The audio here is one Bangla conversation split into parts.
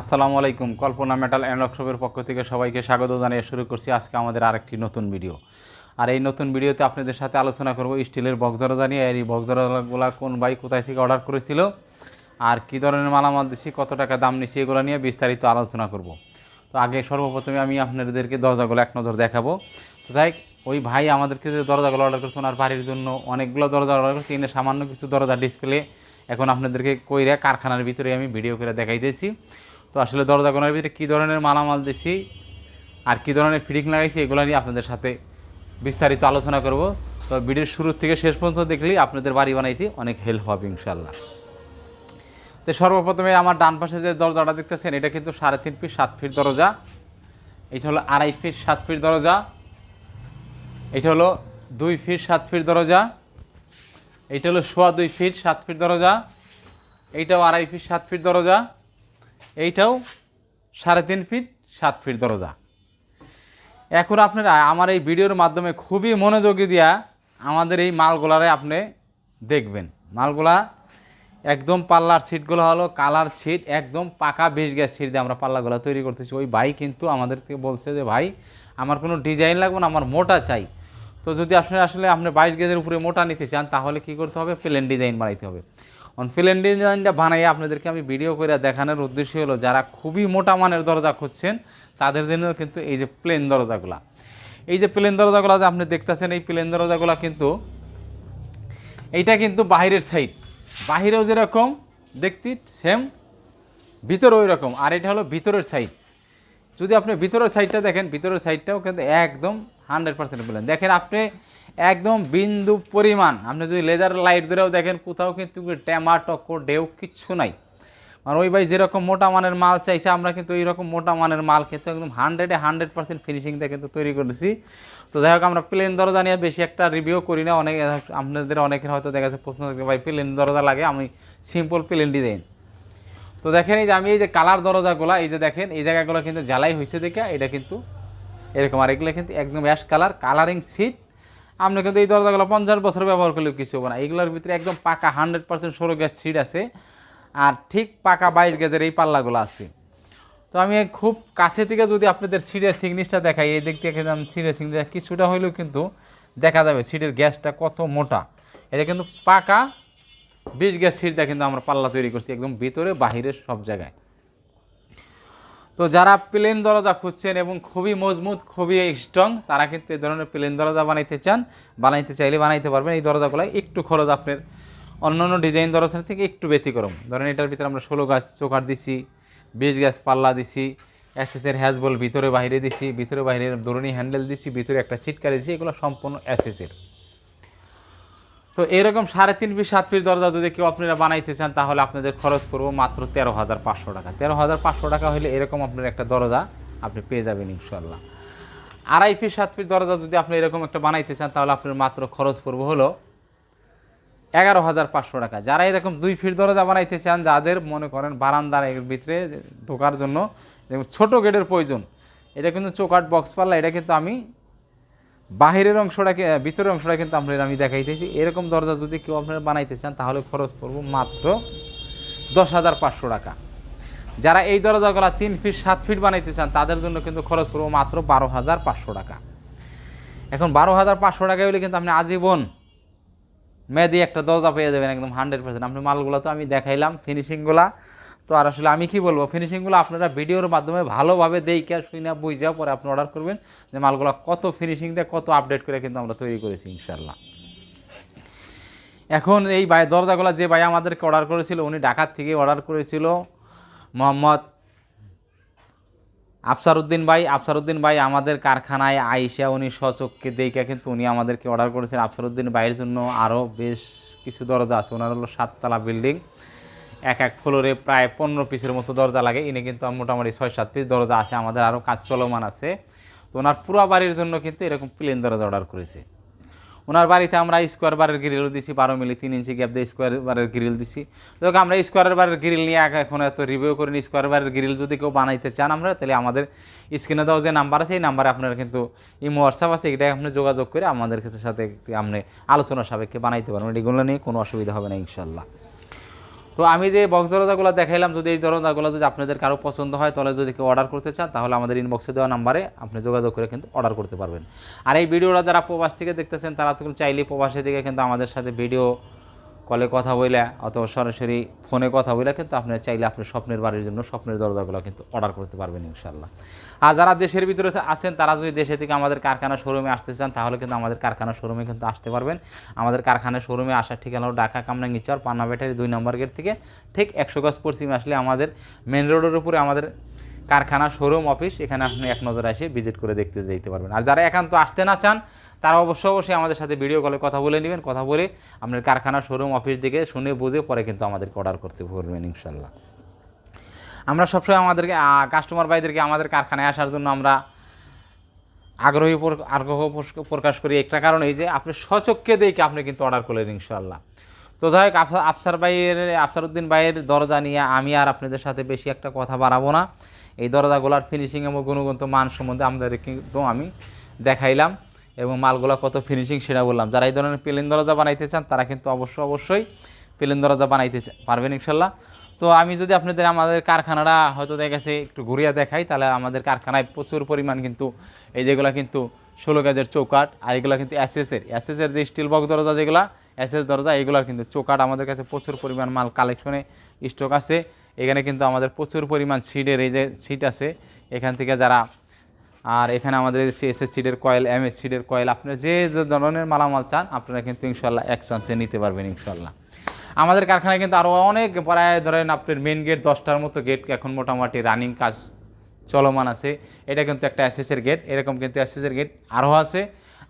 আসসালামু আলাইকুম। কল্পনা মেটাল অ্যান্ড ওয়ার্কশপের পক্ষ থেকে সবাইকে স্বাগত জানিয়ে শুরু করছি আজকে আমাদের আরেকটি নতুন ভিডিও। আর এই নতুন ভিডিওতে আপনাদের সাথে আলোচনা করব স্টিলের বক্স দরজা নিয়ে এই বক্স দরজাগুলো কোন ভাই কোথায় থেকে অর্ডার করেছিল? আর কী ধরনের মালামাল দিচ্ছি, কত টাকা দাম নিচ্ছি, এগুলো নিয়ে বিস্তারিত আলোচনা করব। তো আগে সর্বপ্রথমে আমি আপনাদেরকে দরজাগুলো এক নজর দেখাবো। তো যাই ওই ভাই আমাদেরকে যে দরজাগুলো অর্ডার করছে, ওনার বাড়ির জন্য অনেকগুলো দরজা অর্ডার করছে। এনে সামান্য কিছু দরজা ডিসপ্লে এখন আপনাদেরকে কইরা কারখানার ভিতরে আমি ভিডিও করে দেখাইতেছি। তো আসলে দরজাগুলোর ভিতরে কী ধরনের মালামাল দিচ্ছি আর কী ধরনের ফিটিং লাগাইছি, এগুলো নিয়ে আপনাদের সাথে বিস্তারিত আলোচনা করব। তো ভিডিওর শুরু থেকে শেষ পর্যন্ত দেখলেই আপনাদের বাড়ি বানাইতে অনেক হেল্প হবে ইনশাল্লাহ তো সর্বপ্রথমে আমার ডান পাশে যে দরজাটা দেখতেছেন, এটা কিন্তু সাড়ে তিন ফিট, সাত ফিট দরজা। এটা হলো আড়াই ফিট, সাত ফিট দরজা। এটা হলো দুই ফিট, সাত ফিট দরজা। এইটা হলো সোয়া দুই ফিট, সাত ফিট দরজা। এইটাও আড়াই ফিট, সাত ফিট দরজা। এইটাও সাড়ে তিন ফিট, সাত ফিট দরজা। এখন আপনারা আমার এই ভিডিওর মাধ্যমে খুবই মনোযোগী দিয়া আমাদের এই মালগুলারে আপনি দেখবেন। মালগুলা একদম পাল্লার সিটগুলো হলো কালার সিট একদম পাকা বিশ গ্যাস সিট দিয়ে আমরা পাল্লাগুলো তৈরি করতেছি। ওই ভাই কিন্তু আমাদেরকে বলছে যে, ভাই, আমার কোনো ডিজাইন লাগবে না, আমার মোটা চাই। তো যদি আসলে আসলে আপনি বাইশ গেজের উপরে মোটা নিতে চান, তাহলে কি করতে হবে? প্লেন ডিজাইন বানাইতে হবে। অন প্লেন ডিজাইনটা বানাইয়ে আপনাদেরকে আমি ভিডিও করে দেখানোর উদ্দেশ্য হলো, যারা খুবই মোটা মানের দরজা খুঁজছেন, তাদের জন্য কিন্তু এই যে প্লেন দরজাগুলা। এই যে প্লেন দরজাগুলো যে আপনি দেখতেছেন, এই প্লেন দরজাগুলো কিন্তু, এইটা কিন্তু বাহিরের সাইড বাহিরেও যেরকম, দেখতে সেম ভিতরে ওই রকম আর এটা হলো ভিতরের সাইড যদি আপনি ভিতরের সাইডটা দেখেন, ভিতরের সাইডটাও কিন্তু একদম হান্ড্রেড পার্সেন্ট বলেন দেখেন আপনি একদম বিন্দু পরিমাণ। আপনি যদি লেজার লাইট ধরেও দেখেন, কোথাও কিন্তু ট্যামা, টক্কর, ঢেউ কিচ্ছু নাই। মানে ওই ভাই যেরকম মোটা মানের মাল চাইছে, আমরা কিন্তু এইরকম মোটা মানের মাল কিন্তু একদম হান্ড্রেডে হান্ড্রেড পার্সেন্ট ফিনিশিং দিয়ে কিন্তু তৈরি করেছি। তো যাই হোক, আমরা প্লেন দরজা নিয়ে বেশি একটা রিভিউ করি না। অনেক, আপনাদের অনেকের হয়তো দেখা যাচ্ছে প্রশ্ন থাকে ভাই প্লেন দরজা লাগে, আমি সিম্পল প্লেন ডিজাইন তো দেখেন, এই যে আমি এই যে কালার দরজাগুলো, এই যে দেখেন, এই জায়গাগুলো কিন্তু জ্বালাই হয়েছে দেখে, এটা কিন্তু এরকম। আর এগুলো কিন্তু একদম অ্যাশ কালার কালারিং সিট আপনি কিন্তু এই দরজাগুলো পঞ্চাশ বছর ব্যবহার করলেও কিছু হবে না। এইগুলোর ভিতরে একদম পাকা হান্ড্রেড পার্সেন্ট ষোলো গ্যাস সিট আছে আর ঠিক পাকা বাইশ গ্যাসের এই পাল্লাগুলো আছে। তো আমি খুব কাছে থেকে যদি আপনাদের সিটের থিকনেসটা দেখাই, এই দিক থেকে সিটের থিকনেসটা কিছুটা হইলেও কিন্তু দেখা যাবে সিটের গ্যাসটা কত মোটা। এটা কিন্তু পাকা বিশ গ্যাস সিটটা কিন্তু আমরা পাল্লা তৈরি করছি একদম ভিতরে বাহিরে সব জায়গায়। তো যারা প্লেন দরজা খুঁজছেন এবং খুবই মজবুত, খুবই স্ট্রং তারা কিন্তু এই ধরনের প্লেন দরজা বানাইতে চান। বানাইতে চাইলে বানাইতে পারবেন। এই দরজাগুলো একটু খরচ আপনার অন্য অন্য ডিজাইন দরজা থেকে একটু ব্যতিক্রম। ধরেন এটার ভিতরে আমরা ষোলো গাছ চোকার দিছি, বিশ গাছ পাল্লা দিছি এসএসের হ্যাজবল ভিতরে বাইরে দিছি, ভিতরে বাইরে দরুনি হ্যান্ডেল দিছি, ভিতরে একটা সিটকারি দিছি, এগুলো সম্পূর্ণ এসএসের তো এরকম সাড়ে তিন পিস, সাত পিস দরজা যদি কেউ আপনারা বানাইতে চান, তাহলে আপনাদের খরচ পড়ব মাত্র তেরো হাজার পাঁচশো টাকা। তেরো হাজার পাঁচশো টাকা হলে এরকম আপনার একটা দরজা আপনি পেয়ে যাবেন ইনশাল্লাহ আড়াই ফিট সাত ফিট দরজা যদি আপনি এরকম একটা বানাইতে চান, তাহলে আপনার মাত্র খরচ পড়ব হলো এগারো হাজার পাঁচশো টাকা। যারা এরকম দুই ফিট দরজা বানাইতে চান, যাদের মনে করেন বারান্দার ভিতরে ঢোকার জন্য ছোটো গেটের প্রয়োজন, এটা কিন্তু চোকাট বক্স পাল্লা, এটা কিন্তু আমি বাহিরের অংশটাকে ভিতরের অংশটা কিন্তু আপনার আমি দেখাইতেছি। এরকম দরজা যদি কেউ আপনারা বানাইতে চান, তাহলে খরচ পড়ব মাত্র দশ হাজার পাঁচশো টাকা। যারা এই দরজাগুলো তিন ফিট, সাত ফিট বানাইতে চান, তাদের জন্য কিন্তু খরচ পড়ব মাত্র বারো হাজার পাঁচশো টাকা। এখন বারো হাজার পাঁচশো টাকা হলে কিন্তু আপনি আজীবন মেয়াদি একটা দরজা পেয়ে যাবেন একদম হান্ড্রেড পার্সেন্ট। আপনি মালগুলো তো আমি দেখাইলাম ফিনিশিংগুলা তো আর আসলে আমি কি বলব ফিনিশিংগুলো আপনারা ভিডিওর মাধ্যমে ভালোভাবে দেখে শুনে বুঝে পরে আপনি অর্ডার করবেন যে মালগুলো কত ফিনিশিং দিয়ে কত আপডেট করে কিন্তু আমরা তৈরি করেছি ইনশাল্লাহ এখন এই ভাই, দরজাগুলো যে ভাই আমাদেরকে অর্ডার করেছিল, উনি ঢাকার থেকে অর্ডার করেছিল। মোহাম্মদ আফসারউদ্দিন ভাই আফসারউদ্দিন ভাই আমাদের কারখানায় আইসা উনি সচককে দেখে কিন্তু উনি আমাদেরকে অর্ডার করেছেন। আফসারউদ্দিন ভাইয়ের জন্য আরও বেশ কিছু দরজা আছে, ওনার হলো সাততলা বিল্ডিং। এক এক ফ্লোরে প্রায় পনেরো পিসের মতো দরজা লাগে। ইনি কিন্তু মোটামুটি ছয়, সাত পিস দরজা আছে। আমাদের আরও কাজ চলমান আছে। তো ওনার পুরো বাড়ির জন্য কিন্তু এরকম প্লেন দরজা অর্ডার করেছে। ওনার বাড়িতে আমরা স্কোয়ার বারের গ্রিল দিছি, বারো মিলি, তিন ইঞ্চি গ্যাপ দিয়ে স্কোয়ার বারের গ্রিল দিছি। দেখো আমরা স্কোয়ার বারের গ্রিল নিয়ে এক- এখন এত রিভিউ করিনি। স্কোয়ার বারের গ্রিল যদি কেউ বানাইতে চান আমরা, তাহলে আমাদের স্ক্রিনে দেওয়া যে নাম্বার আছে, এই নাম্বারে আপনারা কিন্তু এই হোয়াটসঅ্যাপ আছে এটা আপনি যোগাযোগ করে আমাদের সাথে আপনি আলোচনা সাপেক্ষে বানাইতে পারবেন। এগুলো নিয়ে কোনো অসুবিধা হবে না ইনশাল্লাহ তো আমি যে বক্স দরজাগুলো দেখাইলাম, যদি এই দরজাগুলো যদি আপনাদের কারও পছন্দ হয়, তাহলে যদি কেউ অর্ডার করতে চান, তাহলে আমাদের ইনবক্সে দেওয়া নাম্বারে আপনি যোগাযোগ করে কিন্তু অর্ডার করতে পারবেন। আর এই ভিডিওটা যারা প্রবাস থেকে দেখতেছেন, তারা তো চাইলে প্রবাসী থেকে কিন্তু আমাদের সাথে ভিডিও কলে কথা বলে অথবা সরাসরি ফোনে কথা বলে কিন্তু আপনি চাইলে আপনার স্বপ্নের বাড়ির জন্য স্বপ্নের দরজাগুলো কিন্তু অর্ডার করতে পারবেন ইনশাল্লাহ আর যারা দেশের ভিতরে আছেন, তারা যদি দেশে থেকে আমাদের কারখানা শোরুমে আসতে চান, তাহলে কিন্তু আমাদের কারখানা শোরুমে কিন্তু আসতে পারবেন। আমাদের কারখানা শোরুমে আসার ঠিকানা ঢাকা কামরাঙ্গি চর, পান্না ব্যাটারি দুই নম্বর গেট থেকে ঠিক একশো গজ পশ্চিমে আসলে আমাদের মেন রোডের উপরে আমাদের কারখানা শোরুম অফিস, এখানে আপনি এক নজর এসে ভিজিট করে দেখতে যেতে পারবেন। আর যারা একান্ত আসতে না চান তারা অবশ্যই অবশ্যই আমাদের সাথে ভিডিও কলে কথা বলে নেবেন, কথা বলে আপনার কারখানা শোরুম অফিস দিকে শুনে, বুঝে পরে কিন্তু আমাদেরকে অর্ডার করতে পারবেন ইনশাল্লাহ। আমরা সবসময় আমাদেরকে কাস্টমার ভাইদেরকে আমাদের কারখানায় আসার জন্য আমরা আগ্রহী আগ্রহ প্রকাশ করি। একটা কারণ এই যে আপনি সচক্ষে দেখে আপনি কিন্তু অর্ডার করলেন ইনশাল্লাহ। তো যাই হোক আফসার ভাইয়ের, আফসারউদ্দিন ভাইয়ের দরজা নিয়ে আমি আর আপনাদের সাথে বেশি একটা কথা বাড়াবো না। এই দরজাগুলোর ফিনিশিং এবং গুণগত মান সম্বন্ধে আমাদের কিন্তু আমি দেখাইলাম। এবং মালগুলো কত ফিনিশিং সেটা বললাম। যারা এই ধরনের প্লেন দরজা বানাইতে চান, তারা কিন্তু অবশ্যই অবশ্যই প্লেন দরজা বানাইতে পারবেন ইনশাল্লাহ। তো আমি যদি আপনাদের আমাদের কারখানাটা হয়তো গেছে একটু ঘুরিয়ে দেখাই, তাহলে আমাদের কারখানায় প্রচুর পরিমাণ কিন্তু এই যেগুলো কিন্তু ষোলো গাজের চৌকাট আর এগুলো কিন্তু এসএসের এসএসের যে স্টিল বক্স দরজা যেগুলো এসএস দরজা, এগুলোর কিন্তু চৌকাট আমাদের কাছে প্রচুর পরিমাণ মাল কালেকশনে স্টক আছে। এখানে কিন্তু আমাদের প্রচুর পরিমাণ সিডের এই যে সিট আছে, এখান থেকে যারা আর এখানে আমাদের এস সিডের কয়েল এম এস সিডের কয়েল আপনারা যে যে ধরনের মালামাল চান, আপনারা কিন্তু ইনশাল্লাহ এক চান্সে নিতে পারবেন ইনশাল্লাহ আমাদের কারখানায় কিন্তু আরও অনেক প্রায় ধরেন আপনার মেন গেট দশটার মতো গেট এখন মোটামুটি রানিং কাজ চলমান আছে। এটা কিন্তু একটা অ্যাসেসের গেট এরকম কিন্তু অ্যাসেসের গেট আরও আছে।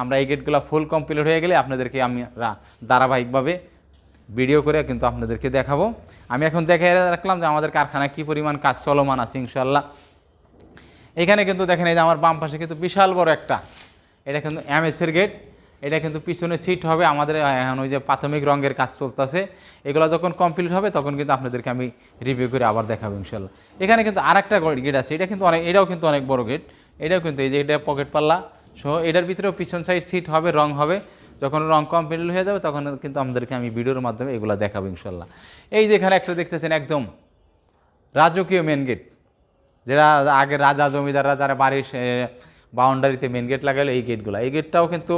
আমরা এই গেটগুলো ফুল কমপ্লিট হয়ে গেলে আপনাদেরকে আমরা ধারাবাহিকভাবে ভিডিও করে কিন্তু আপনাদেরকে দেখাবো। আমি এখন দেখে রাখলাম যে আমাদের কারখানায় কী পরিমাণ কাজ চলমান আছে ইনশাল্লাহ এখানে কিন্তু দেখেন এই যে আমার বাম পাশে কিন্তু বিশাল বড় একটা, এটা কিন্তু এমএসের গেট এটা কিন্তু পিছনে সিট হবে আমাদের এখন ওই যে প্রাথমিক রঙের কাজ চলতেছে। এগুলো যখন কমপ্লিট হবে তখন কিন্তু আপনাদেরকে আমি রিভিউ করে আবার দেখাবো ইনশাল্লাহ। এখানে কিন্তু আরেকটা গেট আছে, এটা কিন্তু অনেক, এটাও কিন্তু অনেক বড় গেট এটাও কিন্তু এই যে এটা পকেট পাল্লা সহ, এটার ভিতরেও পিছন সাইড সিট হবে, রং হবে। যখন রং কমপ্লিট হয়ে যাবে তখন কিন্তু আমাদেরকে আমি ভিডিওর মাধ্যমে এগুলো দেখাবো ইনশাল্লাহ। এই যে এখানে একটা দেখতেছেন একদম রাজকীয় মেন গেট যেটা আগে রাজা জমিদাররা যারা বাড়ির বাউন্ডারিতে মেন গেট লাগালো এই গেটগুলো এই গেটটাও কিন্তু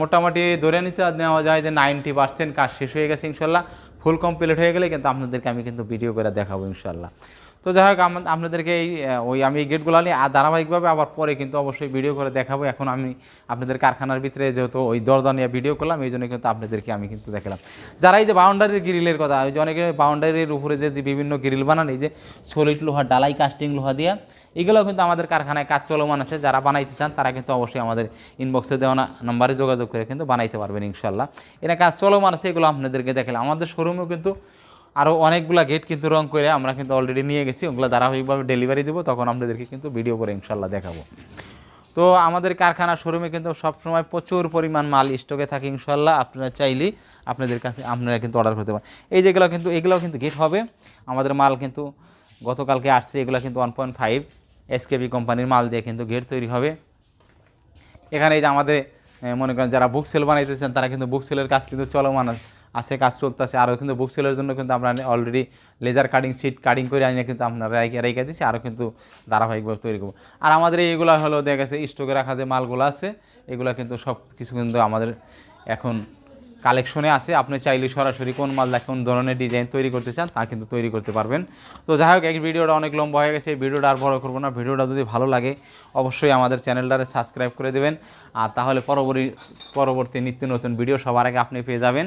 মোটামুটি ধরে নিতে নেওয়া যায় যে নাইনটি পার্সেন্ট কাজ শেষ হয়ে গেছে ইনশাল্লাহ। ফুল কমপ্লিট হয়ে গেলে কিন্তু আপনাদেরকে আমি কিন্তু ভিডিও করে দেখাবো ইনশাল্লাহ। তো যাই হোক আপনাদেরকে এই ওই আমি এই গেটগুলো নিয়ে ধারাবাহিকভাবে আবার পরে কিন্তু অবশ্যই ভিডিও করে দেখাবো। এখন আমি আপনাদের কারখানার ভিতরে যেহেতু ওই দরজা নিয়ে ভিডিও করলাম, এই জন্য কিন্তু আপনাদেরকে আমি কিন্তু দেখালাম। যারা এই যে বাউন্ডারির গ্রিলের কথা, ওই যে অনেকে বাউন্ডারির উপরে যে বিভিন্ন গ্রিল বানান, এই যে সলিড লোহা, ডালাই কাস্টিং লোহা দিয়ে, এগুলো কিন্তু আমাদের কারখানায় কাজ চলমান আছে। যারা বানাইতে চান, তারা কিন্তু অবশ্যই আমাদের ইনবক্সে দেওয়া নাম্বারে যোগাযোগ করে কিন্তু বানাইতে পারবেন ইনশাল্লাহ এখানে কাজ চলমান আছে, এগুলো আপনাদেরকে দেখালাম। আমাদের শোরুমেও কিন্তু আরও অনেকগুলা গেট কিন্তু রং করে আমরা কিন্তু অলরেডি নিয়ে গেছি, ওগুলো ধারাবাহিকভাবে ডেলিভারি দেবো, তখন আপনাদেরকে কিন্তু ভিডিও করে ইনশাল্লাহ দেখাবো। তো আমাদের কারখানা শোরুমে কিন্তু সবসময় প্রচুর পরিমাণ মাল স্টকে থাকে ইনশাল্লাহ আপনারা চাইলেই আপনাদের কাছে আপনারা কিন্তু অর্ডার করতে পারেন। এই যেগুলো কিন্তু এগুলো কিন্তু গেট হবে। আমাদের মাল কিন্তু গতকালকে আসছে, এগুলো কিন্তু ওয়ান পয়েন্ট ফাইভ এসকেবি কোম্পানির মাল দিয়ে কিন্তু গেট তৈরি হবে। এখানে এই যে আমাদের মনে করেন যারা বুক সেল বানাইতেছেন, তারা কিন্তু বুক সেলের কাজ কিন্তু চলমান আছে। কাজ চলতেছে। আরও কিন্তু বুক সেলের জন্য কিন্তু আমরা already laser cutting sheet cutting করে আনিয়ে কিন্তু আপনারা রেখে রেখে দিচ্ছি আরও কিন্তু ধারাবাহিকভাবে তৈরি করব। আর আমাদের এইগুলো হলো, দেখা গেছে স্টকে রাখা যে মালগুলো আছে, এগুলো কিন্তু সব কিছু কিন্তু আমাদের এখন কালেকশনে আছে। আপনি চাইলে সরাসরি কোন মাল কোন ধরনের ডিজাইন তৈরি করতে চান, তা কিন্তু তৈরি করতে পারবেন। তো যাই হোক, এই ভিডিওটা অনেক লম্বা হয়ে গেছে ভিডিওটা আর বড় করব না। ভিডিওটা যদি ভালো লাগে, অবশ্যই আমাদের চ্যানেলটারে সাবস্ক্রাইব করে দেবেন। আর তাহলে পরবর্তী পরবর্তী নিত্য নতুন ভিডিও সবার আগে আপনি পেয়ে যাবেন।